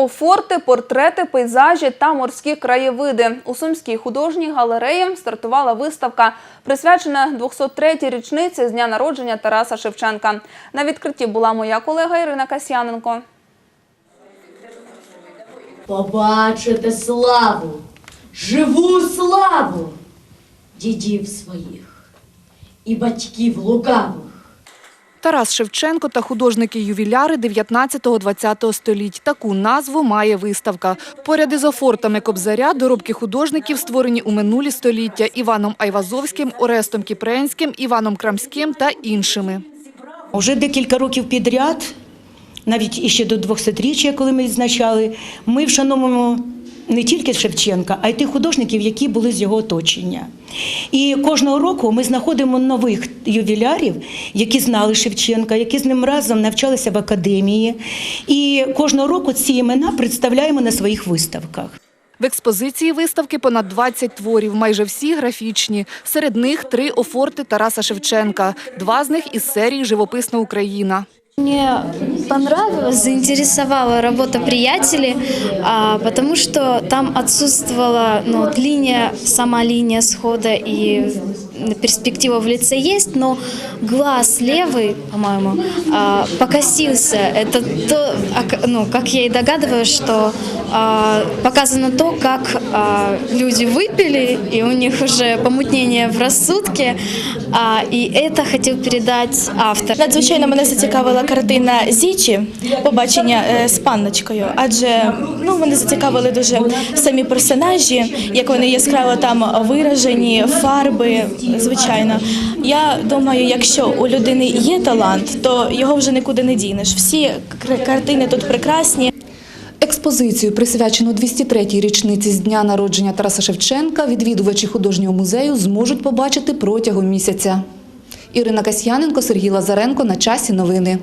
Офорти, портрети, пейзажі та морські краєвиди. У Сумській художній галереї стартувала виставка, присвячена 203-й річниці з дня народження Тараса Шевченка. На відкритті була моя колега Ірина Касьяненко. Побачите славу, живу славу дідів своїх і батьків лукавих. Тарас Шевченко та художники-ювіляри 19-20 століть. Таку назву має виставка. Поряд із офортами Кобзаря доробки художників створені у минулі століття Іваном Айвазовським, Орестом Кіпренським, Іваном Крамським та іншими. Уже декілька років підряд, навіть іще до 200-річчя, коли ми відзначали, ми вшановуємо не тільки Шевченка, а й тих художників, які були з його оточення. І кожного року ми знаходимо нових ювілярів, які знали Шевченка, які з ним разом навчалися в академії. І кожного року ці імена представляємо на своїх виставках. В експозиції виставки понад 20 творів, майже всі графічні. Серед них три офорти Тараса Шевченка, два з них із серії Живописна Україна. Мне понравилось, заинтересовала работа приятелей, потому что там отсутствовала ну, линия, сама линия схода и перспектива в лице есть, но глаз левый, по-моему, а, покосился. Это то, а к- ну, как я и догадываюсь, что а, показано то, как а, люди выпили, и у них уже помутнение в рассудке, а, и это хотел передать автор. Надзвичайно мене зацікавила картина Зічі, побачення е, з панночкою, адже ну мене зацікавили дуже самі персонажі, як вони яскраво там виражені, фарби. Звичайно, я думаю, якщо у людини є талант, то його вже нікуди не дінеш. Всі картини тут прекрасні. Експозицію, присвячену 203-й річниці з дня народження Тараса Шевченка, відвідувачі художнього музею зможуть побачити протягом місяця. Ірина Касьяненко, Сергій Лазаренко. На часі новини.